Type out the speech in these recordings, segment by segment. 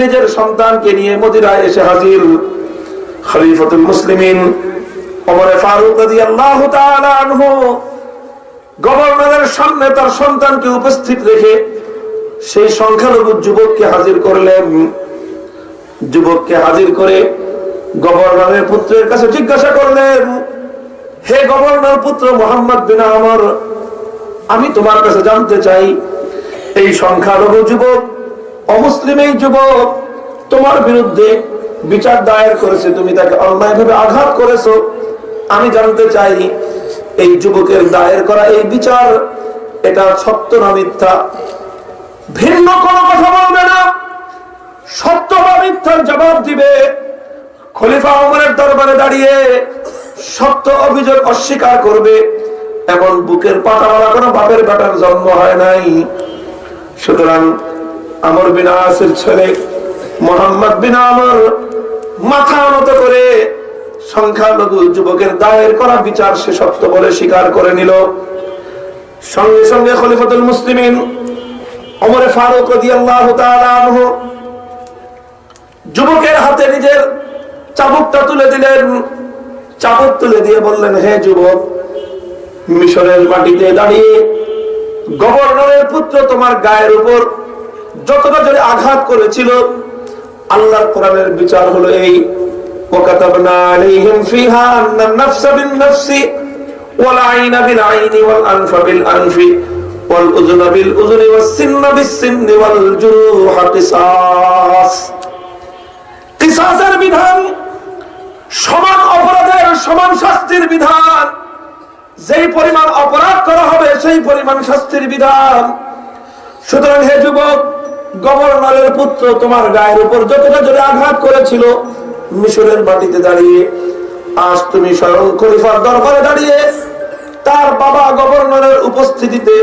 নিজের সন্তানকে নিয়ে মদিনায় এসে হাজির। খলিফাতুল মুসলিমিন গভর্নরের সামনে তার সন্তানকে উপস্থিত রেখে সেই সংখ্যালঘু যুবককে হাজির করলেন। যুবককে হাজির করে গভর্নরের পুত্রের কাছে জিজ্ঞাসা করলেন, হে গভর্নর পুত্র মোহাম্মদ বিন আমর, আমি তোমার কাছে জানতে চাই এই সংখ্যালঘু যুবক অমুসলিম এই যুবক, তোমার বিরুদ্ধে বিচার দায়ের করেছে, তুমি তাকে অন্যায়ভাবে আঘাত করেছ। আমি জানতে চাই, এই যুবকের দায়ের করা এই বিচার, এটা সত্য না মিথ্যা? ভিন্ন কোনো কথা বলবে না। সত্য বা মিথ্যার জবাব দিবে খলিফা ওমরের দরবারে দাঁড়িয়ে সত্য অভিযোগ অস্বীকার করবে, এমন বুকের পাতাওয়ালা কোনো বাপের বেটার জন্ম হয় নাই। সুতরাং ছেলে মোহাম্মদ মাথা করে সংখ্যালঘু যুবকের দায়ের করা বিচার সে সত্য বলে স্বীকার করে নিল। সঙ্গে সঙ্গে খলিফাতুল মুসলিমিন অমরে ফারুক যুবকের হাতে নিজের চাবুকটা তুলে দিলেন। চাবুক তুলে দিয়ে বললেন, হে যুবক, মিশরের মাটিতে দাঁড়িয়ে গভর্নরের পুত্র তোমার গায়ের উপর যতটা জোরে আঘাত করেছিল আল্লাহর কোরআনের বিচার হলো এই وكتبنا عليهم فيها أن النفس بالنفس والعين بالعين والأنف بالأنف والأذن بالأذن والسن بالسن والجروح قصاص কিসাসের বিধান সমান অপরাধের সমান শাস্তির বিধান যেই পরিমাণ অপরাধ করা হবে, সেই পরিমাণ শাস্তির বিধান। সুতরাং হে যুবক, গভর্নরের পুত্র তোমার গায়ের উপর যতটা জোরে আঘাত করেছিল, মিশরের মাটিতে দাঁড়িয়ে, আজ তুমি স্বয়ং খলিফার দরবারে দাঁড়িয়ে, তার বাবা গভর্নরের উপস্থিতিতে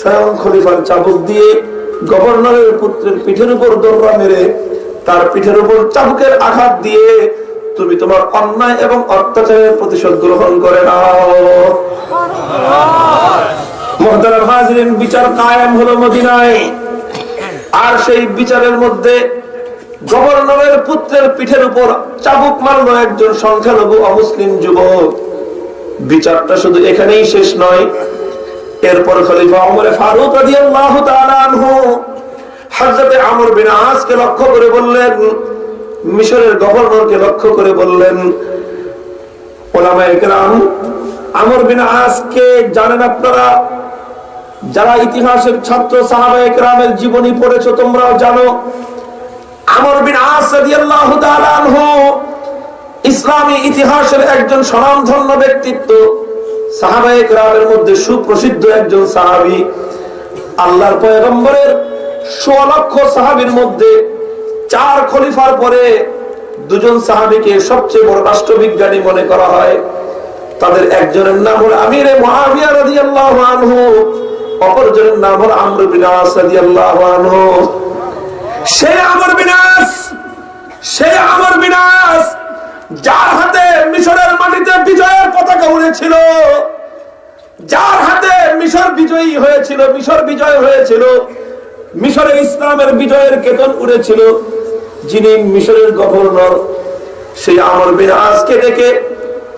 স্বয়ং খলিফার চাবুক দিয়ে গভর্নরের পুত্রের পিঠের উপর দৌড়া মেরে, তার পিঠের উপর চাবুকের আঘাত দিয়ে তুমি তোমার অন্যায় এবং অত্যাচারের প্রতিশোধ গ্রহণ করে নাও। বিচার কায়েম হলো মদিনায়। আর সেই বিচারের মধ্যে গভর্নরের পুত্রের পিঠের উপর চাবুক মারলো একজন সংখ্যালঘু অমুসলিম যুবক। বিচারটা শুধু এখানেই শেষ নয়। এরপর খলিফা ফারুক আমর বিন আসকে লক্ষ্য করে বললেন মিশরের গভর্নরকে লক্ষ্য করে বললেন, ওলামায়ে কেরাম, আমর বিন আসকে জানেন আপনারা, যারা ইতিহাসের ছাত্র সাহাবায়ে কেরামের জীবনী পড়েছো তোমরাও জানো, আমর বিন আস ইসলামী ইতিহাসের একজন স্বনামধন্য ব্যক্তিত্ব। সাহাবায়ে কেরামের মধ্যে সুপ্রসিদ্ধ একজন সাহাবী, আল্লাহর পয়গম্বরের সোয়া সাহাবীর মধ্যে চার খলিফার পরে দুজন সাহাবীকে সবচেয়ে বড় রাষ্ট্রবিজ্ঞানী মনে করা হয়। তাদের একজনের নাম হল আমিরে আনহু, অপরজনের নাম হল আমর বিন আস রাদিয়াল্লাহু আনহু। সে আমর বিনাশ সে আমর বিনাশ যার হাতে মিশরের মাটিতে বিজয়ের পতাকা উড়েছিল, যার হাতে মিশর বিজয়ী হয়েছিল, মিশর বিজয় হয়েছিল মিশরে ইসলামের বিজয়ের কেতন উড়েছিল, যিনি মিশরের গভর্নর। সেই আমর বিনাশকে ডেকে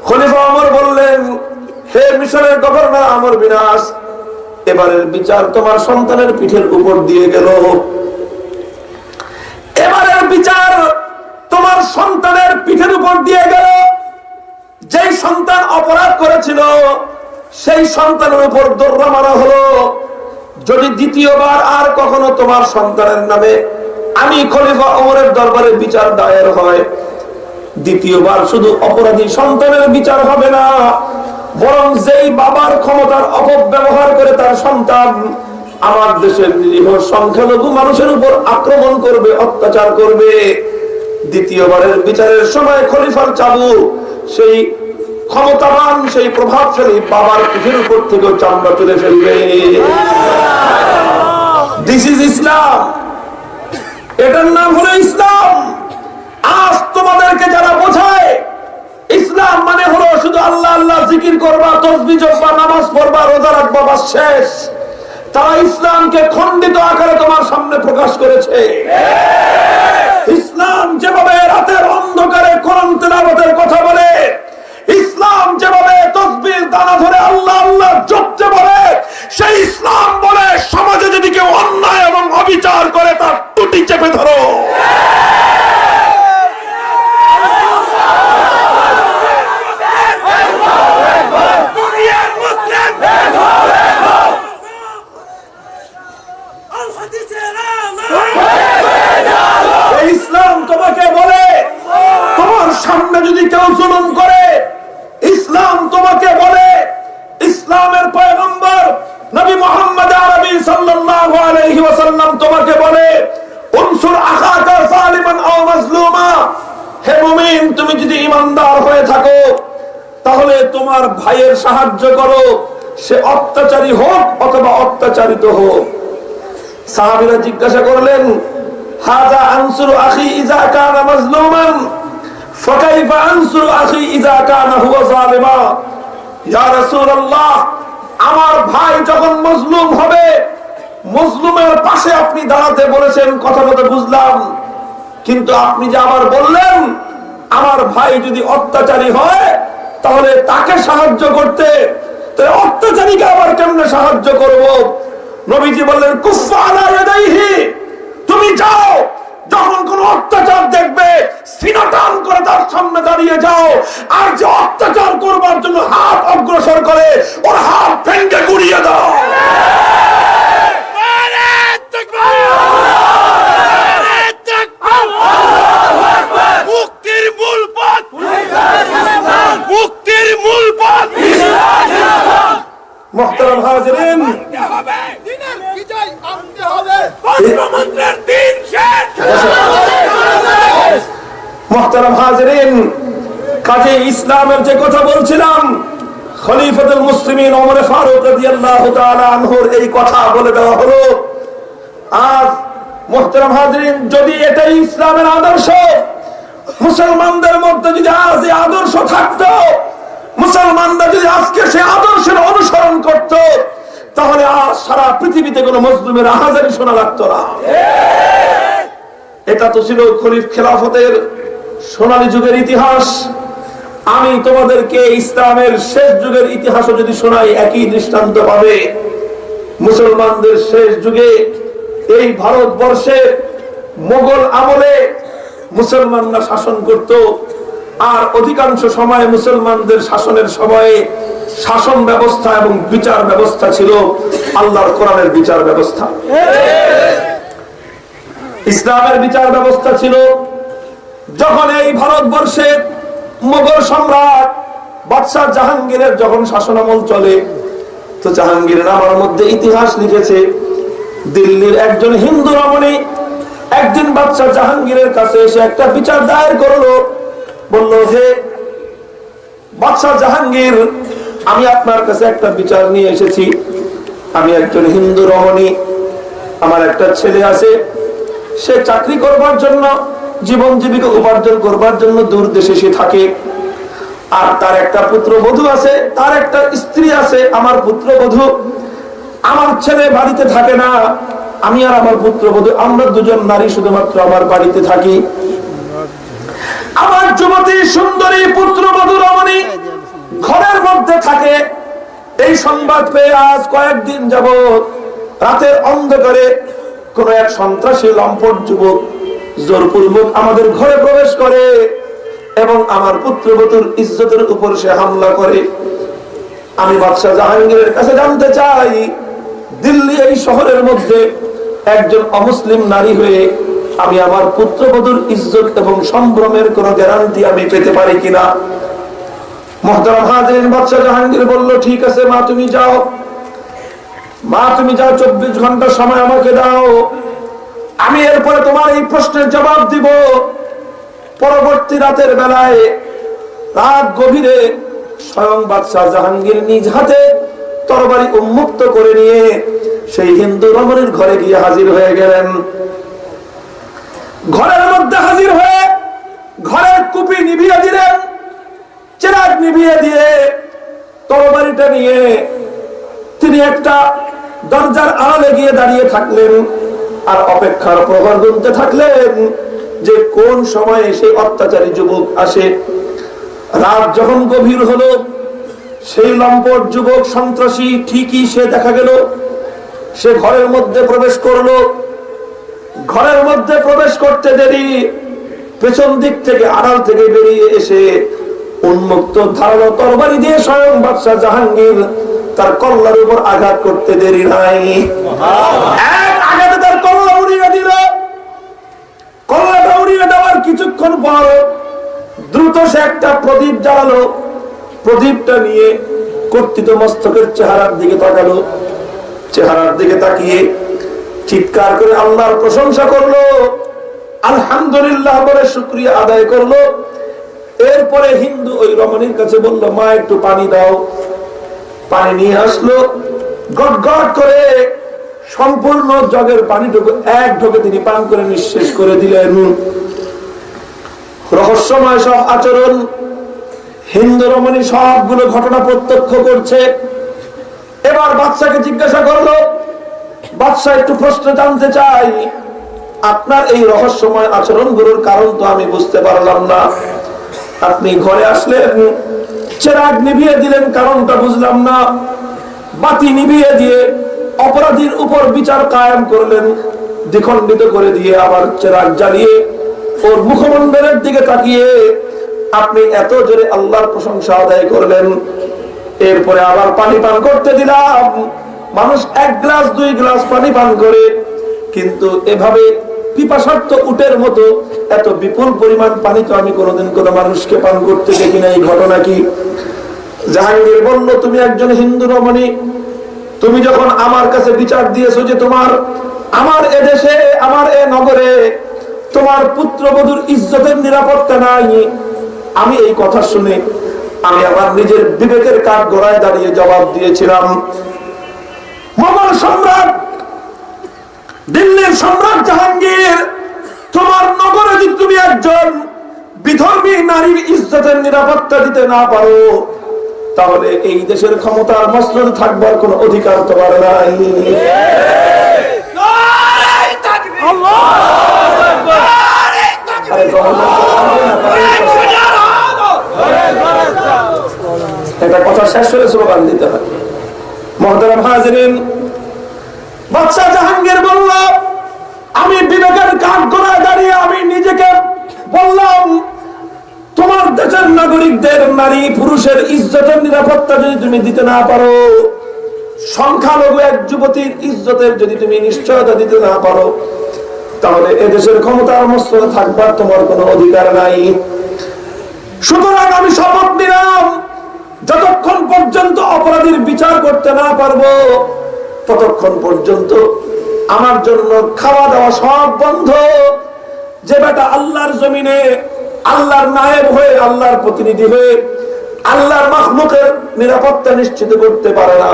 খলিফা আমর বললেন, হে মিশরের গভর্নর আমর বিনাশ এবারের বিচার তোমার সন্তানের পিঠের উপর দিয়ে গেল। এবারের বিচার তোমার সন্তানের পিঠের উপর দিয়ে গেল। যেই সন্তান অপরাধ করেছিল, সেই সন্তানের উপর দৌড়া মারা হলো। যদি দ্বিতীয়বার আর কখনো তোমার সন্তানের নামে আমি খলিফা অমরের দরবারে বিচার দায়ের হয়, দ্বিতীয়বার শুধু অপরাধী সন্তানের বিচার হবে না, বরং যেই বাবার ক্ষমতার অপব্যবহার করে তার সন্তান আমার দেশের সংখ্যালঘু মানুষের উপর আক্রমণ করবে, অত্যাচার করবে। দ্বিতীয়বারের বিচারের সময় খলিফার চাবু, সেই ক্ষমতাবান, সেই প্রভাবশালী বাবার পিঠের উপর থেকেও চামড়া তুলে ফেলবে। দিস ইজ ইসলাম এটার নাম হলো ইসলাম। আজ তোমাদেরকে যারা বোঝায়, ইসলাম মানে হলো শুধু আল্লাহ আল্লাহ জিকির করবা, তসবি জপবা, নামাজ পড়বা, রোজা রাখবা, বাস শেষ। তারা ইসলামকে খণ্ডিত আকারে তোমার সামনে প্রকাশ করেছে। ইসলাম যেভাবে রাতের অন্ধকারে কোরআন তেলাওয়াতের কথা বলে ইসলাম যেভাবে তসবির দানা ধরে আল্লাহ আল্লাহ জপতে বলে সেই ইসলাম বলে সমাজে যদি কেউ অন্যায় এবং অবিচার করে তার টুটি চেপে ধরো দুনিয়ার মুসলিম এই ইসলাম তোমাকে বলে তোমার সামনে যদি কেউ জুলুম করে ইসলাম তোমাকে বলে ইসলামের পয়গম্বর নবী মোহাম্মদ আরবি সাল্লাল্লাহু আলাইহি ওয়াসাল্লাম তোমাকে বলে উনসুর আখাকা জালিমান আও মাজলুমা হে মুমিন তুমি যদি ইমানদার হয়ে থাকো, তাহলে তোমার ভাইয়ের সাহায্য করো। সে অত্যাচারী হোক অথবা অত্যাচারিত হোক। সাহাবীরা জিজ্ঞাসা করলেন হাজা আনসুর আখি ইজা কানা মাজলুমান? ফাকাইফা আনসুর আখি ইজা কানা হুয়া জালিমা ইয়া রাসূলুল্লাহ, আমার ভাই যখন মজলুম হবে, মজলুমের পাশে আপনি দাঁড়াতে বলেছেন, কথা কথা বুঝলাম। কিন্তু আপনি যে আবার বললেন আমার ভাই যদি অত্যাচারী হয়, তাহলে তাকে সাহায্য করতে। অত্যাচারীকে আবার কেমনে সাহায্য করব? নবীজি বললেন তুমি যাও, যখন কোন অত্যাচার দেখবে, সিনাটান করে তার সামনে দাঁড়িয়ে যাও। আর যে অত্যাচার করবার জন্য হাত অগ্রসর করে, ওর হাত ভেঙ্গে গুড়িয়ে দাও মুক্তির মূল পথ মুক্তির মূল পথ মোহতারাম হাজিরিন হবে দিনের বিজয় আনতে হবে মন্ত্রের দিন শেষ মোহতারাম হাজিরিন কাজে ইসলামের যে কথা বলছিলাম খলিফাতুল মুসলিমিন ওমর ফারুক রাদিয়াল্লাহু তাআলা আনহুর এই কথা বলে দেওয়া হলো। আজ মোহতারাম হাজিরিন যদি এটাই ইসলামের আদর্শ মুসলমানদের মধ্যে যদি আজ এই আদর্শ থাকতো মুসলমানরা যদি আজকে সে আদর্শের অনুসরণ করত তাহলে আজ সারা পৃথিবীতে কোনো মজলুমের আহাজারি শোনা লাগতো না। এটা তো ছিল খলিফ খেলাফতের সোনালী যুগের ইতিহাস। আমি তোমাদেরকে ইসলামের শেষ যুগের ইতিহাসও যদি শোনাই, একই দৃষ্টান্ত পাবে। মুসলমানদের শেষ যুগে এই ভারতবর্ষে মোগল আমলে মুসলমানরা শাসন করত। আর অধিকাংশ সময় মুসলমানদের শাসনের সময়ে শাসন ব্যবস্থা এবং বিচার ব্যবস্থা ছিল আল্লাহর কোরআনের বিচার ব্যবস্থা। ইসলামের বিচার ব্যবস্থা ছিল যখন এই ভারতবর্ষে মোগল সম্রাট বাদশাহ জাহাঙ্গীরের যখন শাসনামল চলে, তো জাহাঙ্গীরের আমার মধ্যে ইতিহাস লিখেছে, দিল্লির একজন হিন্দু রমণী একদিন বাদশাহ জাহাঙ্গীরের কাছে এসে একটা বিচার দায়ের করল, বলল যে বাদশাহ জাহাঙ্গীর, আমি আপনার কাছে একটা বিচার নিয়ে এসেছি। আমি একজন হিন্দু রমণী, আমার একটা ছেলে আছে, সে চাকরি করবার জন্য জীবন জীবিকা উপার্জন করবার জন্য দূর দেশে সে থাকে। আর তার একটা পুত্র বধূ আছে, তার একটা স্ত্রী আছে, আমার পুত্র বধূ আমার ছেলে বাড়িতে থাকে না, আমি আর আমার পুত্র বধূ আমরা দুজন নারী শুধুমাত্র আমার বাড়িতে থাকি। আমার যুবতী সুন্দরী পুত্র বধূ রমণী ঘরের মধ্যে থাকে। এই সংবাদ পেয়ে আজ কয়েকদিন যাব রাতের অন্ধকারে কোন এক সন্ত্রাসী, লম্পট যুবক জোরপূর্বক আমাদের ঘরে প্রবেশ করে এবং আমার পুত্রবধূর ইজ্জতের উপর সে হামলা করে। আমি বাদশাহ জাহাঙ্গীরের কাছে জানতে চাই, দিল্লি এই শহরের মধ্যে একজন অমুসলিম নারী হয়ে আমি আমার পুত্রবধূর ইজ্জত এবং সম্ভ্রমের কোন গ্যারান্টি আমি পেতে পারি কিনা? জাহাঙ্গীর বলল, ঠিক আছে মা, তুমি যাও। মা, তুমি যাও, চব্বিশ ঘণ্টা সময় আমাকে দাও। আমি এরপরে তোমার এই প্রশ্নের জবাব দিব। পরবর্তী রাতের বেলায় রাত গভীরে স্বয়ং বাদশাহ জাহাঙ্গীর নিজ হাতে তরবারি উন্মুক্ত করে নিয়ে সেই হিন্দু রমণীর ঘরে গিয়ে হাজির হয়ে গেলেন। ঘরের মধ্যে হাজির হয়ে ঘরের কুপি নিভিয়ে দিলেন, চেরাগ নিভিয়ে দিয়ে তরবারিটা নিয়ে তিনি একটা দরজার আড়ালে গিয়ে দাঁড়িয়ে থাকলেন। আর অপেক্ষার প্রহর গুনতে থাকলেন যে কোন সময়ে সেই অত্যাচারী যুবক আসে। রাত যখন গভীর হলো সেই লম্পট যুবক সন্ত্রাসী ঠিকই সে দেখা গেল। সে ঘরের মধ্যে প্রবেশ করল। ঘরের মধ্যে প্রবেশ করতে দেরি পেছন দিক থেকে আড়াল থেকে বেরিয়ে এসে উন্মুক্ত ধারালো তরবারি দিয়ে স্বয়ং বাদশাহ জাহাঙ্গীর তার কল্লার উপর আঘাত করতে দেরি নাই। এক আঘাতে তার কল্লা উড়িয়ে দিল কল্লাটা উড়িয়ে দেওয়ার কিছুক্ষণ পর দ্রুত সে একটা প্রদীপ জ্বালালো। প্রদীপটা নিয়ে কর্তৃত মস্তকের চেহারার দিকে তাকালো। চেহারার দিকে তাকিয়ে চিৎকার করে আল্লাহর প্রশংসা করল। আলহামদুলিল্লাহ বলে শুক্রিয়া আদায় করল। এরপরে হিন্দু ওই রমণীর কাছে বলল, মা, একটু পানি দাও। পানি নিয়ে আসলো। গট গট করে সম্পূর্ণ জগের পানিটুকু এক ঢোকে তিনি পান করে নিঃশেষ করে দিলেন। রহস্যময় সব আচরণ, হিন্দু রমণী সবগুলো ঘটনা প্রত্যক্ষ করছে। এবার বাচ্চাকে জিজ্ঞাসা করল, বাদশাহ একটু প্রশ্ন জানতে চাই, আপনার এই রহস্যময় আচরণগুলোর কারণ তো আমি বুঝতে পারলাম না। আপনি ঘরে আসলেন, চেরাগ নিভিয়ে দিলেন কারণটা বুঝলাম না, বাতি নিভিয়ে দিয়ে অপরাধীর উপর বিচার কায়েম করলেন, দ্বিখণ্ডিত করে দিয়ে আবার চেরাগ জ্বালিয়ে ওর মুখমণ্ডলের দিকে তাকিয়ে আপনি এত জোরে আল্লাহর প্রশংসা আদায় করলেন, এরপরে আবার পানি পান করতে দিলাম। মানুষ এক গ্লাস, দুই গ্লাস পানি পান করে, কিন্তু এভাবে পিপাসার্থ উটের মতো এত বিপুল পরিমাণ পানি তো আমি কোনোদিন কোনো মানুষকে পান করতে দেখি না এই ঘটনা কি? জাহাঙ্গীর বলল, তুমি একজন হিন্দু রমণী তুমি যখন আমার কাছে বিচার দিয়েছ যে তোমার, আমার এদেশে আমার এ নগরে তোমার পুত্রবধূর ইজ্জতের নিরাপত্তা নাই, আমি এই কথা শুনে আমি আমার নিজের বিবেকের কাঠ গড়ায় দাঁড়িয়ে জবাব দিয়েছিলাম। মোগল সম্রাট, দিল্লির সম্রাট জাহাঙ্গীর, তোমার নগরে যদি তুমি একজন বিধর্মী নারীর ইজ্জতের নিরাপত্তা দিতে না পারো তাহলে এই দেশের ক্ষমতার মসনদ থাকবার কোন অধিকার তোমার নাই। এটা কথা শেষ হলে স্লোগান দিতে হয়। মহতারাম হাজরিন, বাদশাহ জাহাঙ্গীর বলল, আমি বিবেকের কাঠ গড়ায় দাঁড়িয়ে আমি নিজেকে বললাম তোমার দেশের নাগরিকদের নারী পুরুষের ইজ্জতের নিরাপত্তা যদি তুমি দিতে না পারো, সংখ্যালঘু এক যুবতীর ইজ্জতের যদি তুমি নিশ্চয়তা দিতে না পারো, তাহলে এদেশের ক্ষমতার মস্ত থাকবার তোমার কোনো অধিকার নাই। সুতরাং আমি শপথ নিলাম, যতক্ষণ পর্যন্ত অপরাধীর বিচার করতে না পারব, ততক্ষণ পর্যন্ত আমার জন্য খাওয়া দাওয়া সব বন্ধ। যে বেটা আল্লাহর জমিনে আল্লাহর নায়েব হয়ে আল্লাহর প্রতিনিধি হয়ে আল্লাহর মাহমুকের নিরাপত্তা নিশ্চিত করতে পারে না।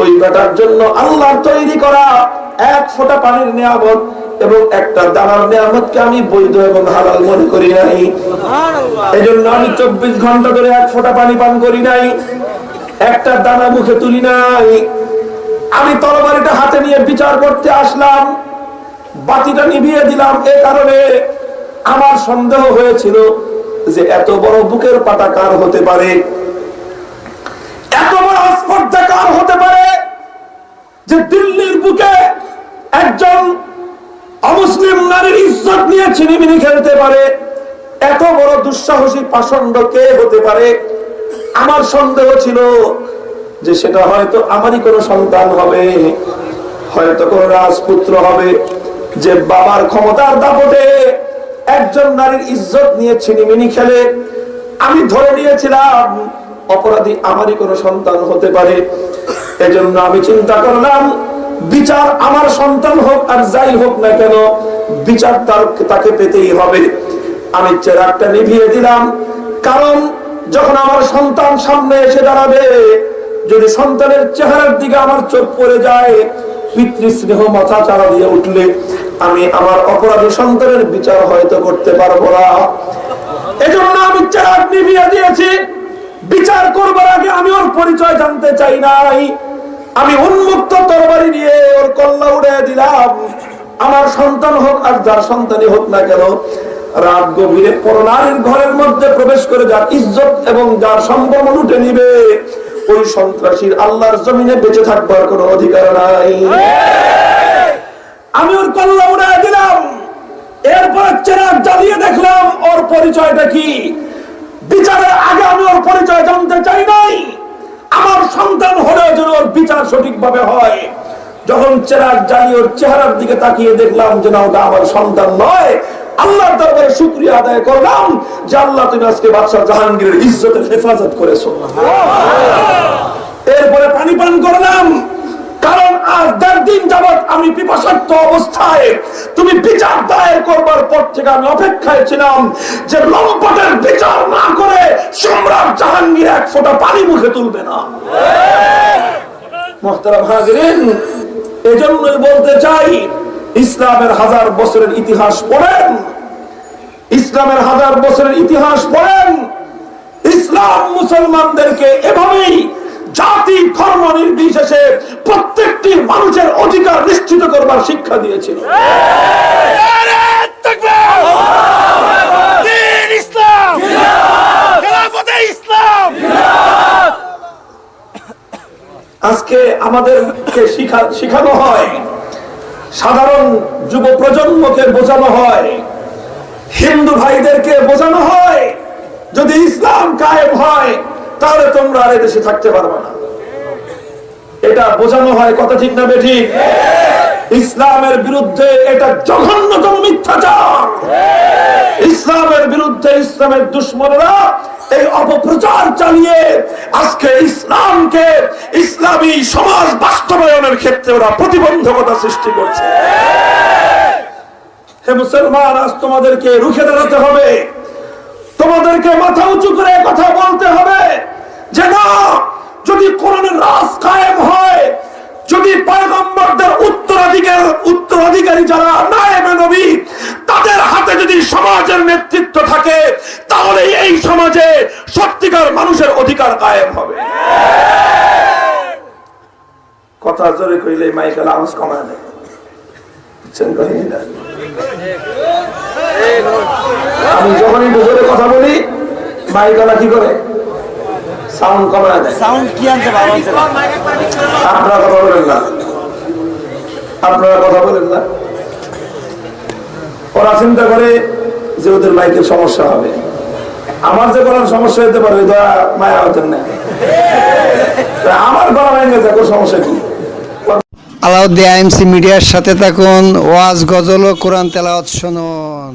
ওই বেটার জন্য আল্লাহর তৈরি করা এক ফোঁটা পানির নিয়ামত এবং একটা দানার নিয়ামতকে আমি বৈধ এবং হালাল মনে করি নাই। এই জন্য আমি চব্বিশ ঘণ্টা ধরে এক ফোঁটা পানি পান করি নাই একটা দানা মুখে তুলি নাই। আমি তরবারিটা হাতে নিয়ে বিচার করতে আসলাম বাতিটা নিভিয়ে দিলাম এ কারণে আমার সন্দেহ হয়েছিল যে এত বড় বুকের পাটা কার হতে পারে? এত বড় স্পর্ধা কার হতে পারে? যে দিল্লির বুকে একজন অমুসলিম নারীর ইজ্জত নিয়ে ছিনিমিনি খেলতে পারে? এত বড় দুঃসাহসী পাষণ্ড কে হতে পারে? আমার সন্দেহ ছিল যে সেটা হয়তো আমারই কোনো সন্তান হবে, হয়তো কোনো রাজপুত্র হবে, যে বাবার ক্ষমতার দাপটে একজন নারীর ইজ্জত নিয়ে ছিনিমিনি খেলে। আমি ধরে নিয়েছিলাম, অপরাধী আমারই কোনো সন্তান হতে পারে। এজন্য আমি চিন্তা করলাম, বিচার আমার সন্তান হোক আর যাই হোক না কেন, বিচার তার তাকে পেতেই হবে। আমি চেরাগটা নিভিয়ে দিলাম, কারণ যখন আমার সন্তান সামনে এসে দাঁড়াবে, যদি সন্তানের চেহারার দিকে আমার চোখ পড়ে যায়, পিতৃস্নেহ মাথা চালা দিয়ে উঠলে। আমি আমার অপরাধী সন্তানের বিচার হয়তো করতে পারব না। এজন্য আমি চেরাগ নিভিয়ে দিয়েছি। বিচার করবার আগে আমি ওর পরিচয় জানতে চাই নাই। আমি উন্মুক্ত তরবারি নিয়ে ওর কল্লা উড়ে দিলাম। আমার সন্তান হোক আর যার সন্তানই হোক না কেন, রাত গভীরে পরনারীর ঘরের মধ্যে প্রবেশ করে যার ইজ্জত এবং যার সম্ভ্রম লুটে নিবে, ওই সন্ত্রাসীর আল্লাহর জমিনে বেঁচে থাকবার কোনো অধিকার নাই আমি ওর কল্লা উড়াই দিলাম এরপর চেরাগ জ্বালিয়ে দেখলাম ওর পরিচয়টা কি? বিচারের আগে আমি ওর পরিচয় জানতে চাই নাই। আমার সন্তান হলেও যেন ওর বিচার সঠিকভাবে হয়। যখন চেরাগ জ্বালিয়ে ওর চেহারার দিকে তাকিয়ে দেখলাম যে না ওটা আমার সন্তান নয়। আল্লাহর দরবারে শুক্রিয়া আদায় করলাম যে আল্লাহ তুমি আজকে বাদশাহ জাহাঙ্গীরের ইজ্জতের হেফাজত করেছ। এরপরে পানি পান করলাম। কারণ আজ দেড় দিন যাবৎ আমি পিপাসার্থ অবস্থায়, তুমি বিচার দায়ের করবার পর থেকে আমি অপেক্ষায় ছিলাম যে লম্পটের বিচার না করে সম্রাট জাহাঙ্গীর এক ফোঁটা পানি মুখে তুলবে না। এজন্যই বলতে চাই, ইসলামের হাজার বছরের ইতিহাস পড়েন। ইসলামের হাজার বছরের ইতিহাস পড়েন। ইসলাম মুসলমানদেরকে এভাবেই জাতি, ধর্ম নির্বিশেষে প্রত্যেকটি মানুষের অধিকার নিশ্চিত করবার শিক্ষা দিয়েছিল। আজকে আমাদেরকে শিখা, শিখানো হয়, সাধারণ যুব প্রজন্মকে বোঝানো হয়, হিন্দু ভাইদেরকে বোঝানো হয়, যদি ইসলাম কায়েম হয় তাহলে তোমরা আর দেশে থাকতে পারবে না। এটা বোঝানো হয় কথা ঠিক না বেঠিক? ইসলামের বিরুদ্ধে এটা জঘন্যতম মিথ্যাচার। ইসলামের বিরুদ্ধে ইসলামের দুশ্মনরা এই অপপ্রচার চালিয়ে আজকে ইসলামকে ইসলামী সমাজ বাস্তবায়নের ক্ষেত্রে ওরা প্রতিবন্ধকতা সৃষ্টি করছে। হে মুসলমান, আজ তোমাদেরকে রুখে দাঁড়াতে হবে। তোমাদেরকে মাথা উঁচু করে কথা বলতে হবে। যে না যদি কোরআনের রাজ কায়েম হয়, যদি পয়গম্বরদের উত্তরাধিকার, উত্তরাধিকারী যারা নায়েবে নবী, তাদের হাতে যদি সমাজের নেতৃত্ব থাকে তাহলে এই সমাজে সত্যিকার মানুষের অধিকার কায়েম হবে। কথা জোরে কইলে মাইকেল আওয়াজ কমায় দেয়। আমি যখনই জোরে কথা বলি মাইকালা কি করে? সাউন্ড কমায় দেয়। সাউন্ড কি আনতে ভালো আপনারা কথা বলেন না। আপনারা কথা বলেন না। ওরা চিন্তা করে যে ওদের মাইকের সমস্যা হবে। আমার যে গলার সমস্যা হতে পারে দয়া মায়া হতেন না। আমার গলা ভেঙে যাক সমস্যা কি? আলাউদ্দিন আইএমসি মিডিয়ার সাথে থাকুন ওয়াজ গজল ও কোরআন তেলাওয়াত শুনুন।